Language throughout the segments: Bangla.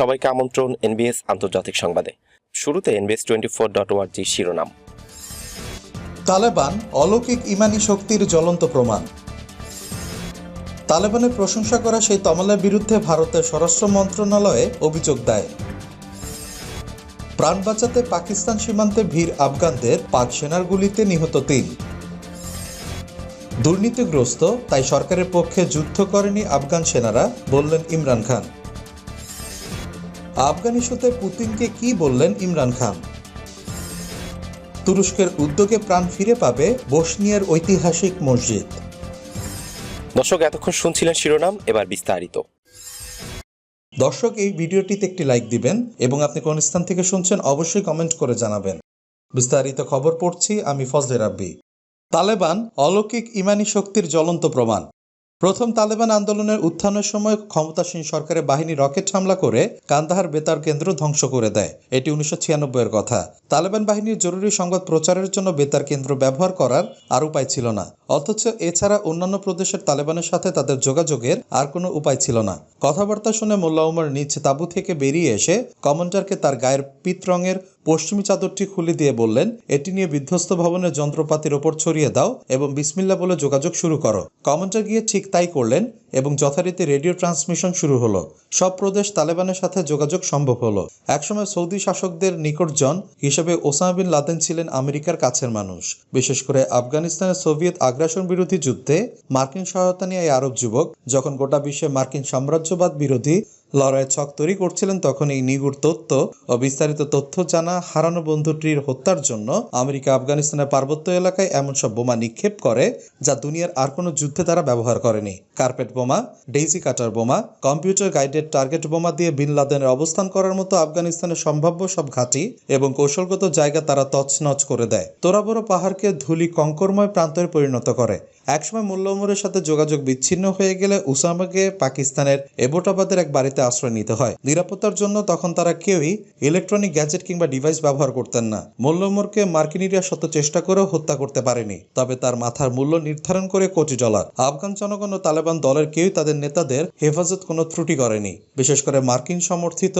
সবাইকে আমন্ত্রণ এনবিএস আন্তর্জাতিক সংবাদে। শুরুতে এনবিএস টোয়েন্টি ফোর ডট ওয়ার্জি শিরোনাম। তালেবান অলৌকিক ইমানি শক্তির জ্বলন্ত প্রমাণ। তালেবানের প্রশংসা করা সেই তমালের বিরুদ্ধে ভারতের স্বরাষ্ট্র মন্ত্রণালয়ে অভিযোগ দেয় প্রাণ বাঁচাতে পাকিস্তান সীমান্তে ভিড় আফগানদের পাক সেনার গুলিতে নিহত তিন। দুর্নীতিগ্রস্ত, তাই সরকারের পক্ষে যুদ্ধ করেনি আফগান সেনারা, বললেন ইমরান খান। আফগান ইস্যুতে পুতিনকে কি বললেন ইমরান খান? তুরস্কের উদ্যোগে প্রাণ ফিরে পাবে বসনিয়ার ঐতিহাসিক মসজিদ। দর্শক এতক্ষণ শুনছিলেন শিরোনাম এবার বিস্তারিত। দর্শক এই ভিডিওটিতে একটি লাইক দিবেন এবং আপনি কোন স্থান থেকে শুনছেন অবশ্যই কমেন্ট করে জানাবেন। বিস্তারিত খবর পড়ছি আমি ফজলে রাব্বি। তালেবান অলৌকিক ইমানি শক্তির জ্বলন্ত প্রমাণ। প্রথম তালেবান আন্দোলনের উত্থানের সময় ক্ষমতাসীন সরকারের বাহিনী রকেট হামলা করে কান্দাহার বেতার কেন্দ্র ধ্বংস করে দেয়। এটি উনিশশো এর কথা। তালেবান বাহিনীর জরুরি সংবাদ প্রচারের জন্য বেতার কেন্দ্র ব্যবহার করার আর উপায় ছিল না। অথচ এছাড়া অন্যান্য প্রদেশের তালেবানের সাথে তাদের যোগাযোগের আর কোনো উপায় ছিল না। কথাবার্তা শুনে মোল্লা উমর নিজ তাঁবু থেকে বেরিয়ে এসে কমান্ডারকে তার গায়ের পিত রঙের পশ্চিমী চাদরটি খুলে দিয়ে বললেন, এটি নিয়ে বিধ্বস্ত ভবনের যন্ত্রপাতির ওপর ছড়িয়ে দাও এবং বিসমিল্লা বলে যোগাযোগ শুরু করো। কমান্ডার গিয়ে ঠিক তাই করলেন এবং যথারীতি রেডিও ট্রান্সমিশন শুরু হলো। সব প্রদেশ তালেবানের সাথে যোগাযোগ সম্ভব হলো। একসময় সৌদি শাসকদের নিকটজন হিসেবে ওসামা বিন লাদেন ছিলেন আমেরিকার কাছের মানুষ। বিশেষ করে আফগানিস্তানের সোভিয়েত আগ্রাসন বিরোধী যুদ্ধে মার্কিন সহায়তা নিয়ে এই আরব যুবক, যখন গোটা বিশ্বে মার্কিন সাম্রাজ্যবাদ বিরোধী লড়াইয়ের ছক তৈরি করছিলেন তখন এই নিগুড় তথ্য ও বিস্তারিত তথ্য জানা হারানো বন্ধুটির হত্যার জন্য আমেরিকা আফগানিস্তানের পার্বত্য এলাকায় এমন সব বোমা নিক্ষেপ করে যা দুনিয়ার আর কোনো যুদ্ধে তারা ব্যবহার করেনি। কার্পেট বোমা, ডেইজি কাটার বোমা, কম্পিউটার গাইডেড টার্গেট বোমা দিয়ে বিন লাদেনের অবস্থান করার মতো আফগানিস্তানের সম্ভাব্য সব ঘাঁটি এবং কৌশলগত জায়গা তারা তছনছ করে দেয়। তোরা বড় পাহাড়কে ধুলি কঙ্করময় প্রান্তরে পরিণত করে। একসময় মোল্লা উমরের সাথে যোগাযোগ বিচ্ছিন্ন হয়ে গেলে উসামাকে পাকিস্তানের এবোটাবাদের এক বাড়িতে আশ্রয় নিতে হয়। নিরাপত্তার জন্য তখন তারা কেউই ইলেকট্রনিক গ্যাজেট কিংবা ডিভাইস ব্যবহার করতেন না। মোল্লা উমরকে মার্কিনিরা শত চেষ্টা করেও হত্যা করতে পারেনি, তবে তার মাথার মূল্য নির্ধারণ করে কোটি ডলার আফগান জনগণ ও তালেবান দলের কেউই তাদের নেতাদের হেফাজত কোনো ত্রুটি করেনি। বিশেষ করে মার্কিন সমর্থিত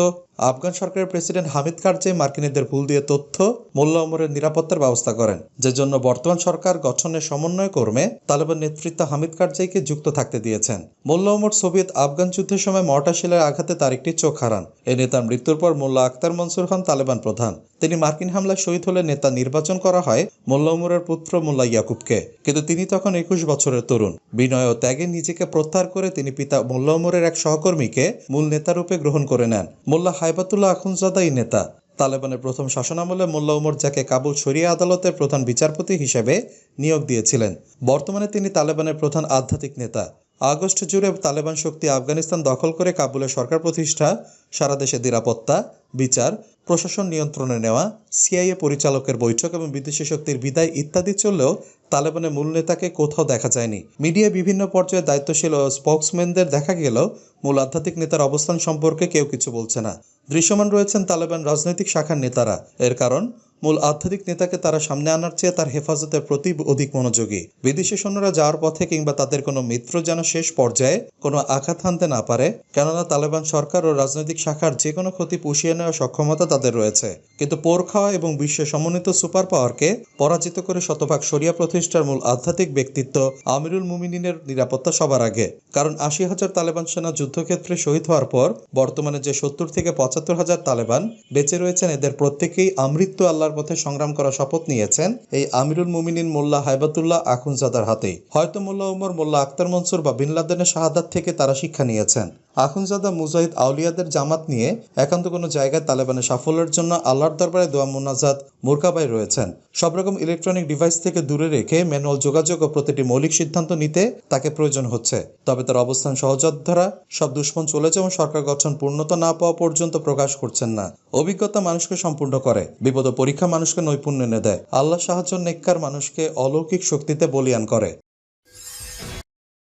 আফগান সরকারের প্রেসিডেন্ট হামিদ কারজাই মার্কিনীদের ভুল দিয়ে তথ্য মোল্লা উমরের নিরাপত্তার ব্যবস্থা করেন যে জন্য বর্তমান সরকার গঠনের সমন্বয় কর্মে তালেবান নেতৃত্ব হামিদ কারজাইকে যুক্ত থাকতে দিয়েছেন। মোল্লা উমর সোভিয়েত আফগান যুদ্ধের সময় মর্টার শিলের আঘাতে তার একটি চোখ হারান। এ নেতার মৃত্যুর পর মোল্লা আক্তার মনসুর খান তালেবান প্রধান। তিনি মার্কিন হামলায় শহীদ হলে নেতা নির্বাচন করা হয় মোল্লা উমরের পুত্র মোল্লা ইয়াকুবকে। কিন্তু তিনি তখন একুশ বছরের তরুণ। বিনয় ও ত্যাগে নিজেকে প্রত্যাহার করে তিনি পিতা মোল্লা উমরের এক সহকর্মীকে মূল নেতারূপে গ্রহণ করে নেন। মোল্লা হাইবাতুল্লাহ আখুনজাদা এই নেতা। তালেবানের প্রথম শাসনামলে মোল্লা উমর যাকে কাবুল শরিয়া আদালতের প্রধান বিচারপতি হিসেবে নিয়োগ দিয়েছিলেন। বর্তমানে তিনি তালেবানের প্রধান আধ্যাত্মিক নেতা। আগস্ট জুড়ে তালেবান শক্তি আফগানিস্তান দখল করে কাবুলের সরকার প্রতিষ্ঠা, সারা দেশে নিরাপত্তা, বিচার, প্রশাসন নিয়ন্ত্রণে নেওয়া, সিআইএ পরিচালকের বৈঠক এবং বিদেশি শক্তির বিদায় ইত্যাদি চললেও তালেবানের মূল নেতাকে কোথাও দেখা যায়নি। মিডিয়ায় বিভিন্ন পর্যায়ে দায়িত্বশীল ও স্পোক্সম্যানদের দেখা গেলেও মূল আধ্যাত্মিক নেতার অবস্থান সম্পর্কে কেউ কিছু বলছে না। দৃশ্যমান রয়েছেন তালেবান রাজনৈতিক শাখার নেতারা। এর কারণ মূল আধ্যাত্মিক নেতাকে তারা সামনে আনার চেয়ে তার হেফাজতের প্রতি অধিক মনোযোগী। বিদেশি সৈন্যরা যাওয়ার পথে কিংবা তাদের কোনো মিত্র যেন শেষ পর্যায়ে কোনো আঘাত হানতে না পারে, কেননা তালেবান সরকার ও রাজনৈতিক শাখার যে কোনো ক্ষতি পুষিয়ে নেওয়ার সক্ষমতা তাদের রয়েছে। কিন্তু পোর খাওয়া এবং বিশ্বে সমন্বিত সুপার পাওয়ারকে পরাজিত করে শতভাগ শরিয়া প্রতিষ্ঠার মূল আধ্যাত্মিক ব্যক্তিত্ব আমিরুল মুমিনিনের নিরাপত্তা সবার আগে। কারণ আশি হাজার তালেবান সেনা যুদ্ধক্ষেত্রে শহীদ হওয়ার পর বর্তমানে যে সত্তর থেকে পঁচাত্তর হাজার তালেবান বেঁচে রয়েছেন, এদের প্রত্যেকেই আমৃত্যু আল্লাহর পথে সংগ্রাম করার শপথ নিয়েছেন এই আমিরুল মুমিনিন মোল্লা হাইবাতুল্লাহ আখুনজাদার হাতেই হয়তো মোল্লা উমর, মোল্লা আক্তার মনসুর বা বিন লাদেনের শাহাদাত থেকে তারা শিক্ষা নিয়েছেন। আখুনজাদা মুজাহিদ আউলিয়াদের জামাত নিয়ে একান্ত কোনো জায়গায় তালেবানের সাফল্যের জন্য আল্লাহর দরবারে দোয়া মোনাজাত মুরকাবাই রয়েছেন। সব রকম ইলেকট্রনিক ডিভাইস থেকে দূরে রেখে ম্যানুয়াল যোগাযোগ ও প্রতিটি মৌলিক সিদ্ধান্ত নিতে তাকে প্রয়োজন হচ্ছে। তবে তার অবস্থান সহযোদ্ধারা সব দুশ্মন চলে যেমন সরকার গঠন পূর্ণতা না পাওয়া পর্যন্ত প্রকাশ করছেন না। অভিজ্ঞতা মানুষকে সম্পূর্ণ করে। বিপদ ও পরীক্ষা মানুষকে নৈপুণ্য এনে দেয়। আল্লাহ সাহায্য নেককার মানুষকে অলৌকিক শক্তিতে বলিয়ান করে।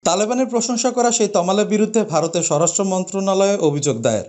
তালেবানের প্রশংসা করা সেই তমালের বিরুদ্ধে ভারতের স্বরাষ্ট্র মন্ত্রণালয়ে অভিযোগ দায়ের।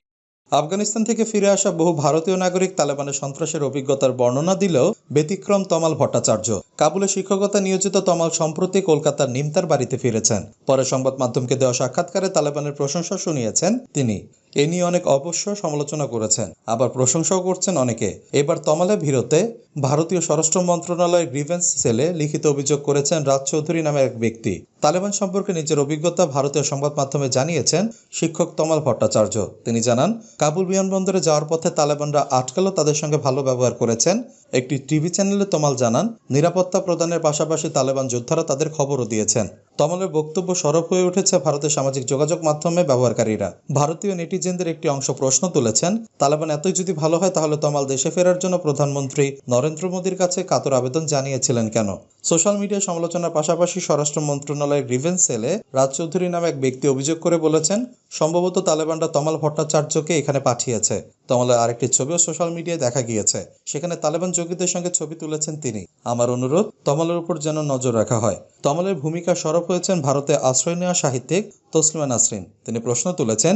আফগানিস্তান থেকে ফিরে আসা বহু ভারতীয় নাগরিক তালেবানের সন্ত্রাসের অভিজ্ঞতার বর্ণনা দিলেও ব্যতিক্রম তমাল ভট্টাচার্য। কাবুলে শিক্ষকতা নিয়োজিত তমাল সম্প্রতি কলকাতার নিমতার বাড়িতে ফিরেছেন। পরে সংবাদ মাধ্যমকে দেওয়া সাক্ষাৎকারে তালেবানের প্রশংসা শুনিয়েছেন তিনি। এ নিয়ে অনেক অবশ্য সমালোচনা করেছেন। আবার প্রশংসাও করছেন অনেকে। এবার তমালে ভিরতে ভারতীয় স্বরাষ্ট্র মন্ত্রণালয়ের গ্রিভেন্স সেলে লিখিত অভিযোগ করেছেন রাজ চৌধুরী নামের এক ব্যক্তি। তালেবান সম্পর্কে নিজের অভিজ্ঞতা ভারতীয় সংবাদ মাধ্যমে জানিয়েছেন শিক্ষক তমাল ভট্টাচার্য। তিনি জানান, কাবুল বিমানবন্দরে যাওয়ার পথে তালেবানরা আটকালো তাদের সঙ্গে ভালো ব্যবহার করেছেন। একটি টিভি চ্যানেলে তমাল জানান, নিরাপত্তা প্রদানের পাশাপাশি তালেবান যোদ্ধারা তাদের খবরও দিয়েছেন। তমালের বক্তব্য সরব হয়ে উঠেছে ভারতের সামাজিক যোগাযোগ মাধ্যমে ব্যবহারকারীরা। ভারতীয় নেটিজেনদের একটি অংশ প্রশ্ন তুলেছেন, তালেবান এতই যদি ভালো হয় তাহলে তমাল দেশে ফেরার জন্য প্রধানমন্ত্রী নরেন্দ্র মোদীর কাছে কাতর আবেদন জানিয়েছিলেন কেন? সোশ্যাল মিডিয়া সমালোচনার পাশাপাশি স্বরাষ্ট্র মন্ত্রণালয়ের গ্রিভেন্স সেলে রাজ চৌধুরী নামে এক ব্যক্তি অভিযোগ করে বলেছেন, সম্ভবত তালেবানরা তমাল ভট্টাচার্যকে এখানে পাঠিয়েছে। তমালের আরেকটি ছবিও সোশ্যাল মিডিয়ায় দেখা গিয়েছে। সেখানে তালেবান যোগীদের সঙ্গে ছবি তুলেছেন তিনি। আমার অনুরোধ, তমালের উপর যেন নজর রাখা হয়। তমালের ভূমিকা সরব হয়েছেন ভারতে আশ্রয় নেওয়া সাহিত্যিক তসলিমা নাসরিন। তিনি প্রশ্ন তুলেছেন,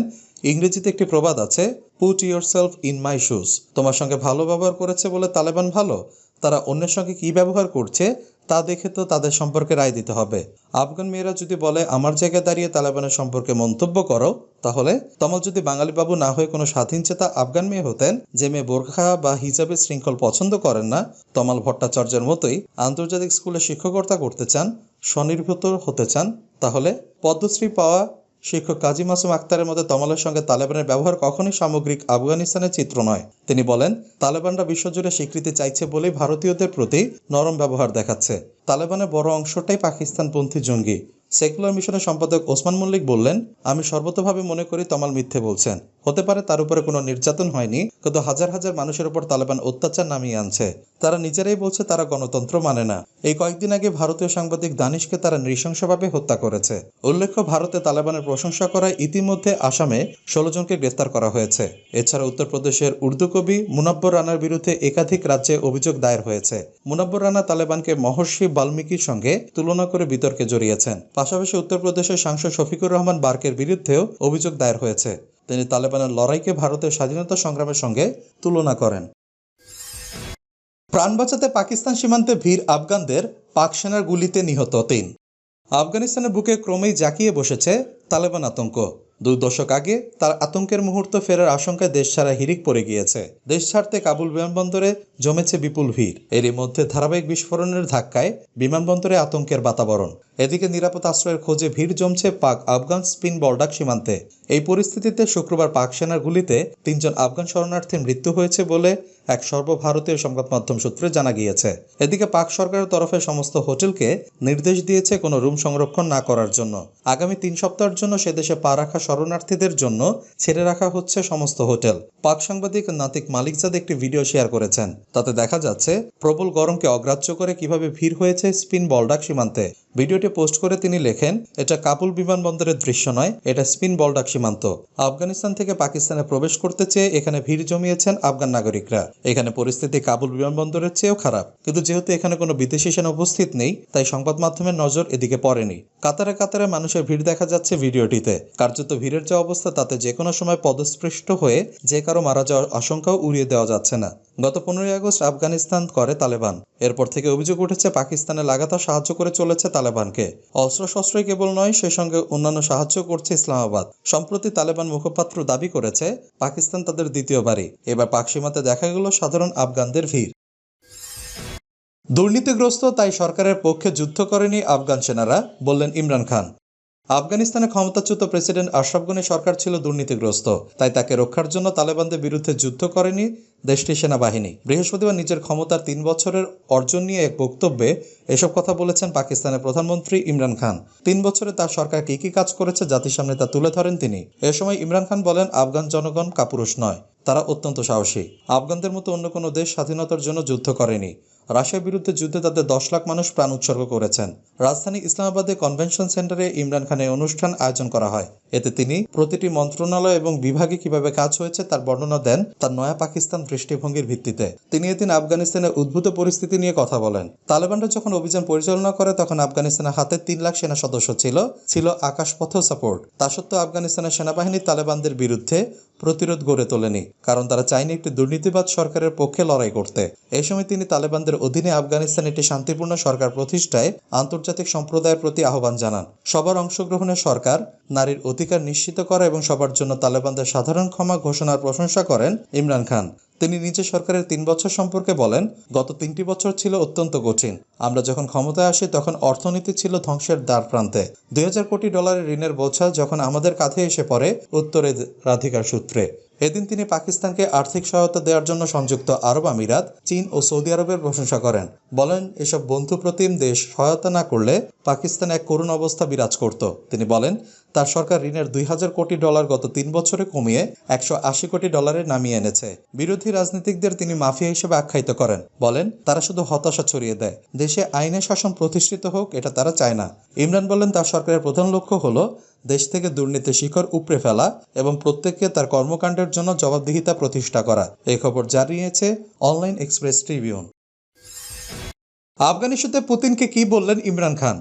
ইংরেজিতে একটি প্রবাদ আছে put yourself in my shoes তোমার সঙ্গে ভালো ব্যবহার করেছে বলে তালেবান ভালো? তারা অন্যের সঙ্গে কি ব্যবহার করছে, তা দেখে তো তাদের সম্পর্কে রায় দিতে হবে। আফগান মেয়েরা যদি বলে, আমার জায়গায় দাঁড়িয়ে তালেবানের সম্পর্কে মন্তব্য করো, তাহলে তমাল যদি বাঙালি বাবু না হয়ে কোনো স্বাধীন চেতা আফগান মেয়ে হতেন, যে মেয়ে বোরখা বা হিজাবের শৃঙ্খল পছন্দ করেন না, তমাল ভট্টাচার্যের মতোই আন্তর্জাতিক স্কুলে শিক্ষকতা করতে চান স্বনির্ভর হতে চান, তাহলে পদ্মশ্রী পাওয়া শিক্ষক কাজী মাসুম আক্তারের মধ্যে তমালের সঙ্গে তালেবানের ব্যবহার কখনোই সামগ্রিক আফগানিস্তানের চিত্র নয়। তিনি বলেন, তালেবানরা বিশ্বজুড়ে স্বীকৃতি চাইছে বলেই ভারতীয়দের প্রতি নরম ব্যবহার দেখাচ্ছে। তালেবানের বড় অংশটাই পাকিস্তানপন্থী জঙ্গি। সেকুলার মিশনের সম্পাদক ওসমান মল্লিক বললেন, আমি সর্বতভাবে মনে করি তমাল মিথ্যে বলছেন। হতে পারে তার উপরে কোনো নির্যাতন হয়নি, কিন্তু হাজার হাজার মানুষের উপর তালেবান অত্যাচার নামিয়ে আনছে। তারা নিজেরাই বলছে তারা গণতন্ত্র মানে না। এই কয়েকদিন আগে ভারতীয় সাংবাদিক দানিশকে তারা নৃশংসভাবে হত্যা করেছে। উল্লেখ্য, ভারতে তালেবানের প্রশংসা করায় ইতিমধ্যে আসামে ষোলো জনকে গ্রেফতার করা হয়েছে। এছাড়া উত্তরপ্রদেশের উর্দু কবি মুনাব্বর রানার বিরুদ্ধে একাধিক রাজ্যে অভিযোগ দায়ের হয়েছে। মুনাব্বর রানা তালেবানকে মহর্ষি বাল্মীকির সঙ্গে তুলনা করে বিতর্কে জড়িয়েছেন। পাশাপাশি উত্তরপ্রদেশের সাংসদ শফিকুর রহমান বার্কের বিরুদ্ধেও অভিযোগ দায়ের হয়েছে। তিনি তালেবানের লড়াইকে ভারতের স্বাধীনতা সংগ্রামের সঙ্গে তুলনা করেন। প্রাণ বাঁচাতে পাকিস্তান সীমান্তে ভিড় আফগানদের পাক সেনার গুলিতে নিহত তিন। আফগানিস্তানের বুকে ক্রমেই জাঁকিয়ে বসেছে তালেবান আতঙ্ক। দুই দশক আগে তার আতঙ্কের মুহূর্ত ফেরার আশঙ্কায় দেশ ছাড়া হিরিক পড়ে গিয়েছে। দেশ ছাড়তে কাবুল বিমানবন্দরে জমেছে বিপুল ভিড়। এরই মধ্যে ধারাবাহিক বিস্ফোরণের ধাক্কায় বিমানবন্দরে আতঙ্কের বাতাবরণ। এদিকে নিরাপদ আশ্রয়ের খোঁজে ভিড় জমছে পাক আফগান স্পিন বলডাক সীমান্তে। এই পরিস্থিতিতে শুক্রবার পাক সেনার গুলিতে তিনজন আফগান শরণার্থীর মৃত্যু হয়েছে বলে এক সর্বভারতীয় সংবাদ মাধ্যম সূত্রে জানা গিয়েছে। এদিকে পাক সরকারের তরফে সমস্ত হোটেলকে নির্দেশ দিয়েছে কোনো রুম সংরক্ষণ না করার জন্য। আগামী তিন সপ্তাহের জন্য সে দেশে পা রাখা শরণার্থীদের জন্য ছেড়ে রাখা হচ্ছে সমস্ত হোটেল। পাক সাংবাদিক নাতিক মালিকজাদ একটি ভিডিও শেয়ার করেছেন। তাতে দেখা যাচ্ছে, প্রবল গরমকে অগ্রাহ্য করে কীভাবে ভিড় হয়েছে স্পিন বলডাক সীমান্তে। ভিডিওটি পোস্ট করে তিনি লেখেন, এটা কাবুল বিমানবন্দরের দৃশ্য নয়, এটা স্পিন বলডাক সীমান্ত। আফগানিস্তান থেকে পাকিস্তানে প্রবেশ করতে চেয়ে এখানে ভিড় জমিয়েছেন আফগান নাগরিকরা। এখানে পরিস্থিতি কাবুল বিমানবন্দরের চেয়েও খারাপ। কিন্তু যেহেতু এখানে কোনো বিদেশি সেনা উপস্থিত নেই, তাই সংবাদ মাধ্যমের নজর এদিকে পড়েনি। কাতারে কাতারে মানুষের ভিড় দেখা যাচ্ছে ভিডিওটিতে। কার্যত ভিড়ের যে অবস্থা, তাতে যে কোনো সময় পদস্পৃষ্ট হয়ে যে কারও মারা যাওয়ার আশঙ্কাও উড়িয়ে দেওয়া যাচ্ছে না। গত পনেরোই আগস্ট আফগানিস্তান করে তালেবান। এরপর থেকে অভিযোগ উঠেছে পাকিস্তানে লাগাতার সাহায্য করে চলেছে তালেবানকে। অস্ত্র অস্ত্রশস্ত্রই কেবল নয় সে সঙ্গে অন্যান্য সাহায্য করছে ইসলামাবাদ। সম্প্রতি তালেবান মুখপাত্র দাবি করেছে, পাকিস্তান তাদের দ্বিতীয় বাড়ি এবার পাক সীমাতে দেখা গেল সাধারণ আফগানদের ভিড়। দুর্নীতিগ্রস্ত, তাই সরকারের পক্ষে যুদ্ধ করেনি আফগান সেনারা, বললেন ইমরান খান। আফগানিস্তানে ক্ষমতাচ্যুত প্রেসিডেন্ট আশরাফ গনি সরকার ছিল দুর্নীতিগ্রস্ত, তাই তাকে রক্ষার জন্য তালেবানদের বিরুদ্ধে যুদ্ধ করেনি দেশটির সেনাবাহিনী। বৃহস্পতিবার নিজের ক্ষমতার তিন বছরের অর্জন নিয়ে এক বক্তব্যে এসব কথা বলেছেন পাকিস্তানের প্রধানমন্ত্রী ইমরান খান। তিন বছরে তার সরকার কি কি কাজ করেছে জাতির সামনে তা তুলে ধরেন তিনি। এ সময় ইমরান খান বলেন, আফগান জনগণ কাপুরুষ নয়, তারা অত্যন্ত সাহসী। আফগানদের মতো অন্য কোনো দেশ স্বাধীনতার জন্য যুদ্ধ করেনি। রাশিয়ার বিরুদ্ধে যুদ্ধে তাদের দশ লাখ মানুষ প্রাণ উৎসর্গ করেছেন। রাজধানী ইসলামাবাদে কনভেনশন সেন্টারে ইমরান খানের অনুষ্ঠান আয়োজন করা হয়। এতে তিনি প্রতিটি মন্ত্রণালয় এবং বিভাগে কীভাবে কাজ হয়েছে তার বর্ণনা দেন তার নয়া পাকিস্তান দৃষ্টিভঙ্গির ভিত্তিতে। তিনি এদিন আফগানিস্তানের উদ্ভূত পরিস্থিতি নিয়ে কথা বলেন। তালেবানরা যখন অভিযান পরিচালনা করে তখন আফগানিস্তানের হাতে তিন লাখ সেনা সদস্য ছিল ছিল আকাশপথ সাপোর্ট তা সত্ত্বেও আফগানিস্তানের সেনাবাহিনী তালেবানদের বিরুদ্ধে প্রতিরোধ গড়ে তোলেনি, কারণ তারা চায়নি একটি দুর্নীতিবাদ সরকারের পক্ষে লড়াই করতে। এই সময় তিনি তালেবানদের অধীনে আফগানিস্তানে একটি শান্তিপূর্ণ সরকার প্রতিষ্ঠায় আন্তর্জাতিক সম্প্রদায়ের প্রতি আহ্বান জানান। সবার অংশগ্রহণে সরকার, নারীর অধিকার নিশ্চিত করা এবং সবার জন্য তালেবানদের সাধারণ ক্ষমা ঘোষণার প্রশংসা করেন ইমরান খান। তিনি নিজে সরকারের তিন বছর সম্পর্কে বলেন, গত তিনটি বছর ছিল অত্যন্ত কঠিন। আমরা যখন ক্ষমতায় আসি, তখন অর্থনীতি ছিল ধ্বংসের দ্বার প্রান্তে। দুই হাজার কোটি ডলারের ঋণের বোঝা যখন আমাদের কাঁধে এসে পড়ে উত্তরাধিকার সূত্রে। এদিন তিনি পাকিস্তানকে আর্থিক সহায়তা দেওয়ার জন্য সংযুক্ত আরব আমিরাত, চীন ও সৌদি আরবের প্রশংসা করেন। বলেন, এসব বন্ধু প্রতিম দেশ সহায়তা না করলে পাকিস্তান এক করুণ অবস্থা বিরাজ করত। তিনি বলেন, তার সরকার ঋণের দুই হাজার কোটি ডলার গত তিন বছরে কমিয়ে একশো আশি কোটি ডলারে নামিয়ে এনেছে। বিরোধী রাজনীতিকদের তিনি মাফিয়া হিসেবে আখ্যায়িত করেন। বলেন, তারা শুধু হতাশা ছড়িয়ে দেয়। দেশে আইনের শাসন প্রতিষ্ঠিত হোক, এটা তারা চায় না। ইমরান বলেন, তার সরকারের প্রধান লক্ষ্য হলো দেশ থেকে দুর্নীতি শিখর উপড়ে ফেলা এবং প্রত্যেককে তার কর্মকাণ্ডের জন্য জবাবদিহিতা প্রতিষ্ঠা করা। এই খবর জানিয়েছে অনলাইন এক্সপ্রেস ট্রিবিউন। আফগান পুতিনকে কি বললেন ইমরান খান?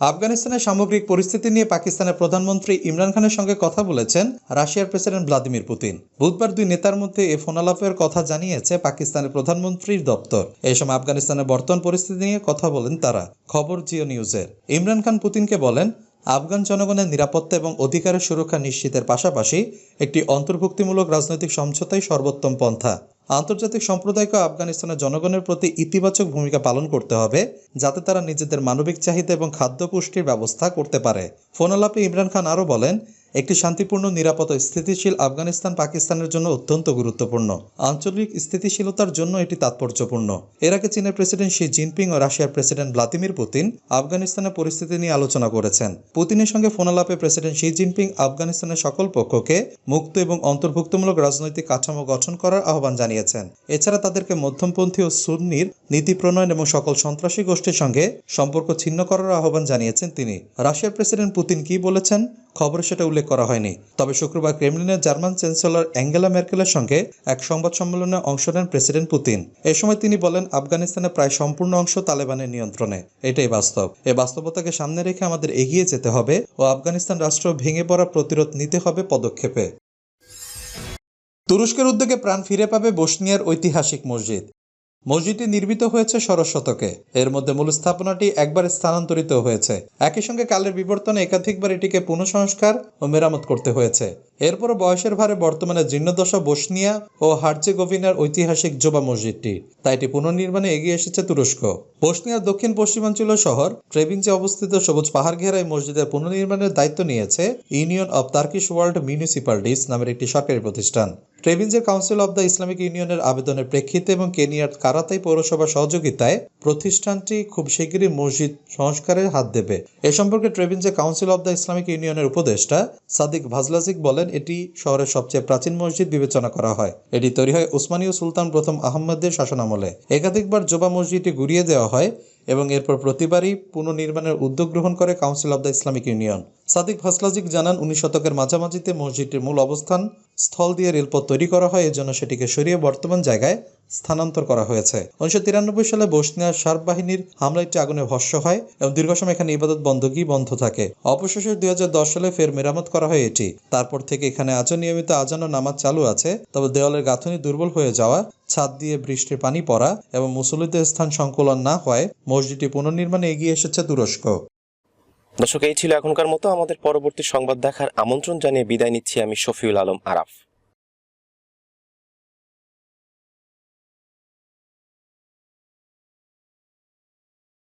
আফগানিস্তানের সামগ্রিক পরিস্থিতি নিয়ে পাকিস্তানের প্রধানমন্ত্রী ইমরান খানের সঙ্গে কথা বলেছেন রাশিয়ার প্রেসিডেন্ট ভ্লাদিমির পুতিন। বুধবার দুই নেতার মধ্যে এ ফোনালাপের কথা জানিয়েছে পাকিস্তানের প্রধানমন্ত্রীর দপ্তর। এই সময় আফগানিস্তানের বর্তমান পরিস্থিতি নিয়ে কথা বলেন তারা। খবর জিও নিউজের। ইমরান খান পুতিনকে বলেন আফগান জনগণের নিরাপত্তা এবং অধিকারের সুরক্ষা নিশ্চিতের পাশাপাশি একটি অন্তর্ভুক্তিমূলক রাজনৈতিক সমঝোতাই সর্বোত্তম পন্থা। আন্তর্জাতিক সম্প্রদায়কে আফগানিস্তানের জনগণের প্রতি ইতিবাচক ভূমিকা পালন করতে হবে, যাতে তারা নিজেদের মানবিক চাহিদা এবং খাদ্য পুষ্টির ব্যবস্থা করতে পারে। ফোনালাপে ইমরান খান আরও বলেন একটি শান্তিপূর্ণ, নিরাপদ স্থিতিশীল আফগানিস্তান পাকিস্তানের জন্য অত্যন্ত গুরুত্বপূর্ণ। আঞ্চলিক স্থিতিশীলতার জন্য এটি তাৎপর্যপূর্ণ। এর আগে চীনের প্রেসিডেন্ট শি জিনপিং ও রাশিয়ার প্রেসিডেন্ট ভ্লাদিমির পুতিন আফগানিস্তানের পরিস্থিতি নিয়ে আলোচনা করেছেন। পুতিনের সঙ্গে ফোনালাপে প্রেসিডেন্ট শি জিনপিং আফগানিস্তানের সকল পক্ষকে মুক্ত এবং অন্তর্ভুক্তমূলক রাজনৈতিক কাঠামো গঠন করার আহ্বান জানিয়েছেন। এছাড়া তাদেরকে মধ্যমপন্থী ও সুন্নির নীতি প্রণয়ন এবং সকল সন্ত্রাসী গোষ্ঠীর সঙ্গে সম্পর্ক ছিন্ন করার আহ্বান জানিয়েছেন তিনি। রাশিয়ার প্রেসিডেন্ট পুতিন কি বলেছেন? খবরে সেটা উল্লেখ করা হয়নি। তবে শুক্রবার ক্রেমলিনের জার্মান চ্যান্সেলর অ্যাঙ্গেলা মের্কেলের সঙ্গে এক সংবাদ সম্মেলনে অংশ নেন প্রেসিডেন্ট পুতিন। এ সময় তিনি বলেন আফগানিস্তানের প্রায় সম্পূর্ণ অংশ তালেবানের নিয়ন্ত্রণে। এটাই বাস্তব। এ বাস্তবতাকে সামনে রেখে আমাদের এগিয়ে যেতে হবে ও আফগানিস্তান রাষ্ট্র ভেঙে পড়া প্রতিরোধ নিতে হবে পদক্ষেপে। তুরস্কের উদ্যোগে প্রাণ ফিরে পাবে বসনিয়ার ঐতিহাসিক মসজিদ। মসজিদটি নির্মিত হয়েছে ষোড়শ শতকে। এর মধ্যে মূল স্থাপনাটি একবার স্থানান্তরিত হয়েছে। একই সঙ্গে কালের বিবর্তনে একাধিকবার এটিকে পুনঃসংস্কার ও মেরামত করতে হয়েছে। এরপরও বয়সের ভারে বর্তমানে জীর্ণদশা বসনিয়া ও হার্জেগোভিনার ঐতিহাসিক জোবা মসজিদটি। তাই এটি পুনর্নির্মাণে এগিয়ে এসেছে তুরস্ক। বসনিয়ার দক্ষিণ পশ্চিমাঞ্চলীয় শহর ট্রেভিঞ্চে অবস্থিত সবুজ পাহাড় ঘেরা এই মসজিদের পুনর্নির্মাণের দায়িত্ব নিয়েছে union of Turkish world municipalities নামের একটি সরকারি প্রতিষ্ঠান। ট্রেভিঞ্জের কাউন্সিল অব দ্য ইসলামিক ইউনিয়নের আবেদনের প্রেক্ষিতে এবং কেনিয়ার কারাতাই পৌরসভার সহযোগিতায় প্রতিষ্ঠানটি খুব শীঘ্রই মসজিদ সংস্কারের হাত দেবে। এ সম্পর্কে ট্রেভিঞ্জে কাউন্সিল অব দ্য ইসলামিক ইউনিয়নের উপদেষ্টা সাদিক ভাজলাজিক বলেন এটি শহরের সবচেয়ে প্রাচীন মসজিদ বিবেচনা করা হয়। এটি তৈরি হয় উসমানীয় সুলতান প্রথম আহমদের শাসনামলে। একাধিকবার জোবা মসজিদটি ঘুরিয়ে দেওয়া হয় এবং এরপর প্রতিবারই পুনর্নির্মাণের উদ্যোগ গ্রহণ করে council of the Islamic union. Sadik ফাসলাজিক জানান, উনিশ শতকের মাঝামাঝিতে মসজিদটির মূল অবস্থান স্থল দিয়ে রেলপথ তৈরি করা হয়, এজন্য সেটিকে সরিয়ে বর্তমান জায়গায় স্থানান্তর করা হয়েছে। উনিশশো তিরানব্বই সালে বসনিয়ার সার্ব বাহিনীর হামলায় একটি আগুনে ভস্য হয় এবং দীর্ঘ সময় এখানে ইবাদত বন্দগি বন্ধ থাকে। অবশেষে দুই হাজার দশ সালে ফের মেরামত করা হয় এটি। তারপর থেকে এখানে আজও নিয়মিত আজান ও নামাজ চালু আছে, তবে দেওয়ালের গাঁথনি দুর্বল হয়ে যাওয়া, ছাদ দিয়ে বৃষ্টির পানি পড়া এবং মুসল্লিদের স্থান সংকুলন না হওয়ায় মসজিদটি পুনর্নির্মাণে এগিয়ে এসেছে তুরস্ক। দর্শক, এই ছিল এখনকার মতো। আমাদের পরবর্তী সংবাদ দেখার আমন্ত্রণ জানিয়ে বিদায় নিচ্ছি আমি শফিউল আলম আরাফ।